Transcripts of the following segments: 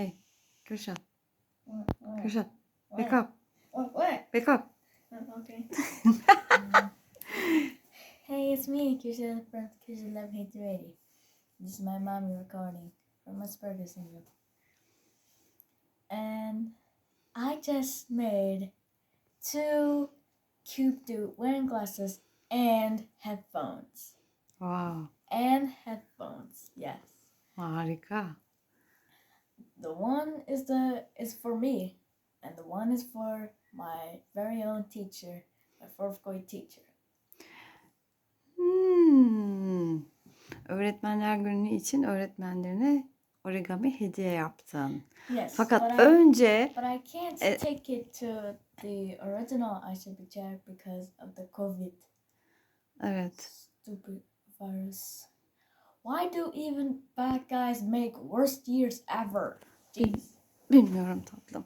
Hey, Kürşat? Kürşat. Wake up, What? Wake up. Oh, Okay. hey, it's me, Kisha from Kisha Love Hate Radio. This is my mommy recording from Asperger's syndrome. And I just made two cube dude wearing glasses and headphones. Wow, And headphones, yes. harika. The one is the is for me, and the one is for my very own teacher, my fourth grade teacher. Hmm. Öğretmenler günü için öğretmenlerine origami hediye yaptın. Yes. Fakat but I, önce but I can't Eh. take it to the original chair because of the COVID evet stupid virus. Why do even bad guys make worst years ever? Jeez. bilmiyorum tatlım.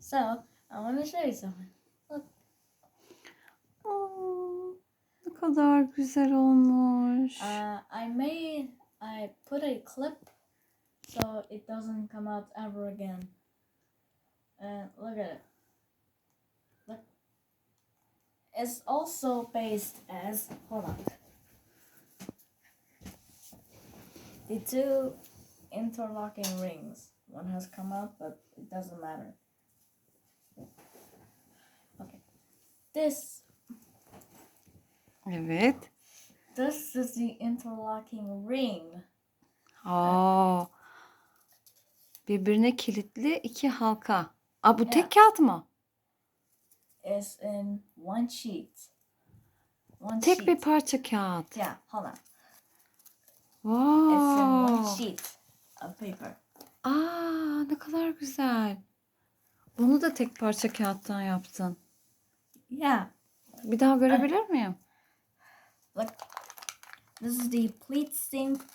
So I want to show you something. Aa, ne kadar güzel olmuş. Uh, I made I put a clip so it doesn't come out ever again. And look at it. Look. It's also based as hold on. The two interlocking rings. One has come out, but it doesn't matter. Okay. This Evet. this is the interlocking ring. Aa, birbirine kilitli iki halka. Aa, bu Evet. tek kağıt mı? is in one sheet. One Tek sheet. bir parça kağıt. yeah, hold on. It's in one Wow. sheet paper. Aa, ne kadar güzel. Bunu da tek parça kağıttan yaptın. Yeah, Bir daha görebilir miyim? look. This is the pleat stamped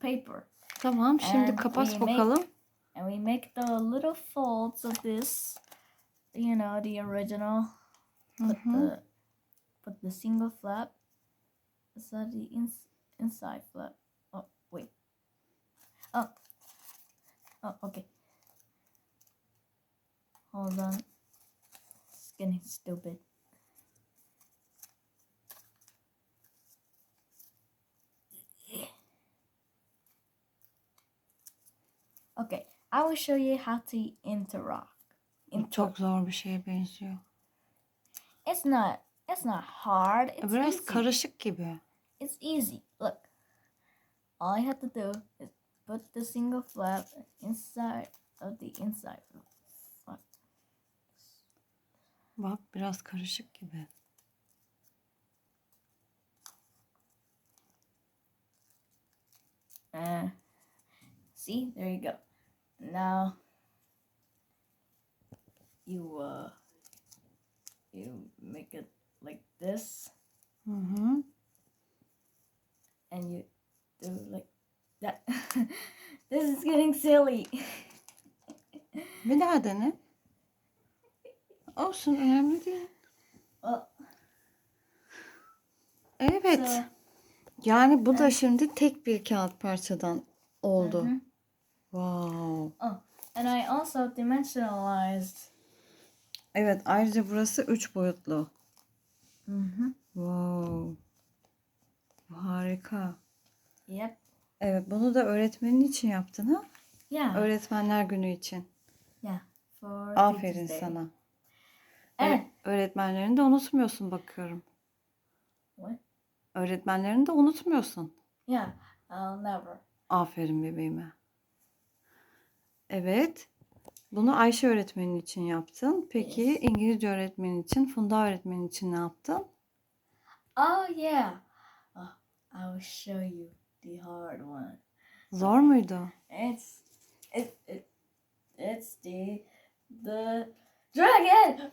paper, Tamam, şimdi And kapat we make- bakalım. and we make the little folds of this. You know the original. Put Mhm. the put the single flap. So the ins- inside flap. Oh. Oh. Okay. Hold on. It's getting stupid. Okay, I will show you how to interlock. Inter- Çok zor bir şeye benziyor. It's not. It's not hard. It's Biraz easy. karışık gibi. It's easy. Look. All you have to do is put the single flap inside of the inside flap. Bak biraz karışık gibi. Uh, see, there you go. Now you uh you make it like this hı. and you do like that. this is getting silly. Bir daha dene. Olsun önemli değil. Evet. so, Yani bu da şimdi tek bir kağıt parçadan oldu. Wow. oh, and I also dimensionalized. Evet ayrıca burası üç boyutlu. Mm-hmm. Wow. Bu harika. Yep. Evet bunu da öğretmenin için yaptın ha? Yeah. Öğretmenler günü için. yeah. For Aferin Teachers Day. sana. And Öğretmenlerini de unutmuyorsun bakıyorum. what? Öğretmenlerini de unutmuyorsun. Yeah. I'll never. Aferin bebeğime. Evet. Bunu Ayşe öğretmenin için yaptın. Peki Yes. İngilizce öğretmenin için, Funda öğretmenin için ne yaptın? Oh yeah. Oh, I will show you the hard one. Zor muydu? It's it, it it's the the dragon.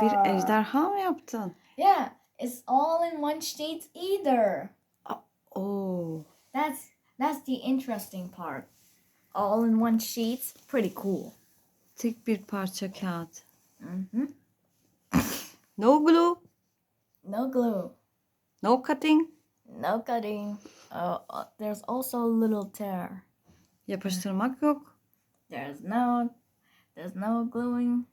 Bir ejderha mı yaptın? Yeah, it's all in one sheet either. Oo. That's that's the interesting part. All in one sheet. Pretty cool. Tek bir parça kağıt. Mm-hmm. No glue, No glue. no cutting. No cutting. Uh, uh, there's also little tear. Yapıştırmak yok. There's no, there's no gluing.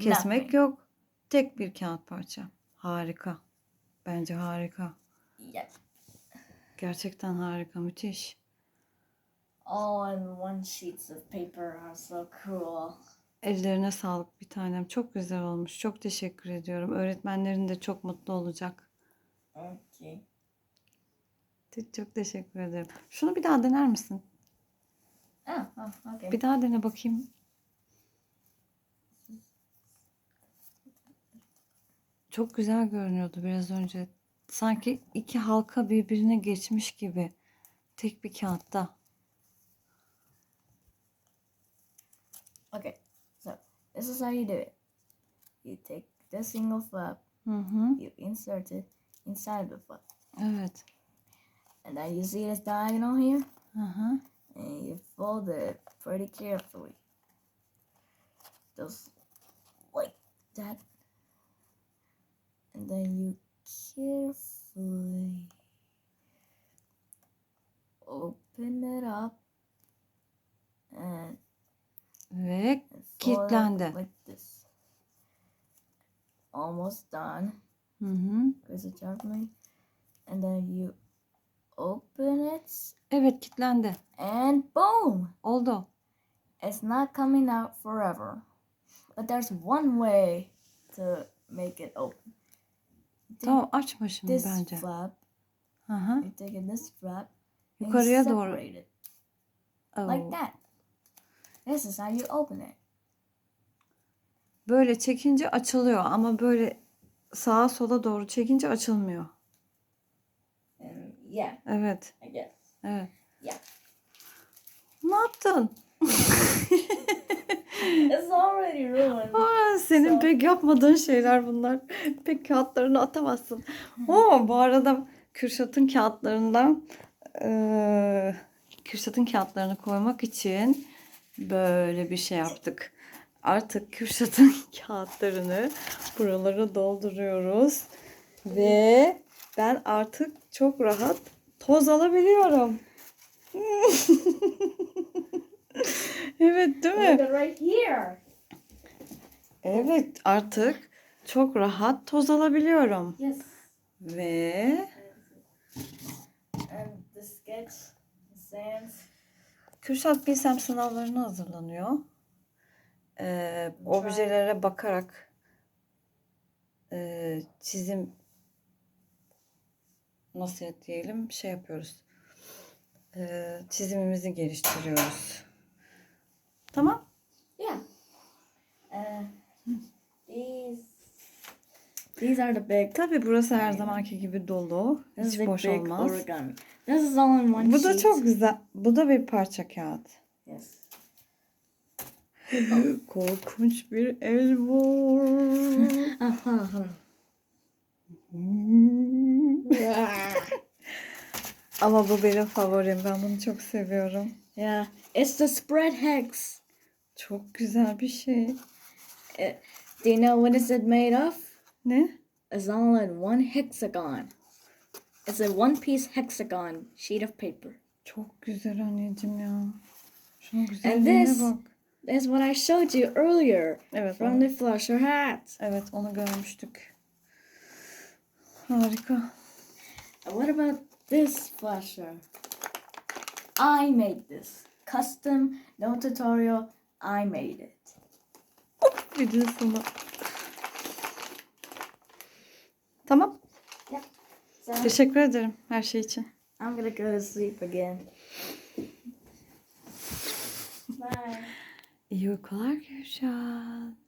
Kesmek nothing. yok. Tek bir kağıt parça. Harika. Bence harika. Yep. Gerçekten harika. Müthiş. All in one sheets of paper are so cool. Ellerine sağlık bir tanem. Çok güzel olmuş. Çok teşekkür ediyorum. Öğretmenlerin de çok mutlu olacak. Okay. Çok- teşekkür ederim. Şunu bir daha dener misin? Oh, oh okay. Bir daha dene bakayım. Çok güzel görünüyordu biraz önce. Sanki iki halka birbirine geçmiş gibi. Tek bir kağıtta. Okay. So this is how you do it. You take the single flap, Hı hı. you insert it inside the flap, Evet. And then you see this diagonal here, hı. and you fold it pretty carefully. Just like that. And then you carefully open it up and Ve Kilitlendi. like this. Almost done. hı hı. It gently? And then you open it Evet kilitlendi. and boom! Oldu. It's not coming out forever. But there's one way to make it open. Tamam açma şimdi this bence. flap, Hı hı. you take this flap, and Yukarıya doğru. separate it Oo. like that. This is how you open it. Böyle çekince açılıyor ama böyle sağa sola doğru çekince açılmıyor. Yeah, Evet. I guess. Evet. Yeah. Ne yaptın? It's already ruined. Aa, senin So- pek yapmadığın şeyler bunlar. Pek kağıtlarını atamazsın. Oo, bu arada Kürşat'ın kağıtlarından eee, Kürşat'ın kağıtlarını koymak için böyle bir şey yaptık. Artık Kürşat'ın kağıtlarını buralara dolduruyoruz. Ve ben artık çok rahat toz alabiliyorum. evet değil mi? Right here. Evet artık çok rahat toz alabiliyorum. Yes. Ve And the sketch, the sands. Kürşat Bilsem sınavlarına hazırlanıyor. Ee, objelere bakarak e, çizim nasıl diyelim şey yapıyoruz. Ee, çizimimizi geliştiriyoruz. Tamam. Yeah. Uh, these these are the big. Tabii burası her zamanki gibi dolu. This is Hiç boş olmaz. origami. This is all in one Bu da sheet. çok güzel. Bu da bir parça kağıt. Yes. Korkunç bir el var. Ama bu benim favorim. Ben bunu çok seviyorum. yeah. It's the spread hex. Çok güzel bir şey. Do you know what is it made of? Ne? It's all in one hexagon. It's a one piece hexagon sheet of paper. Çok güzel anneciğim ya. Şunun And güzelliğine this- bak. That's what I showed you earlier Evet, from onu, the flusher hat. evet onu görmüştük. Harika. What about this flusher? I made this. Custom, no tutorial. I made it. Videosunu. Tamam. So Teşekkür ederim her şey için. I'm gonna go to sleep again. Bye. İyi uykular Gülşah.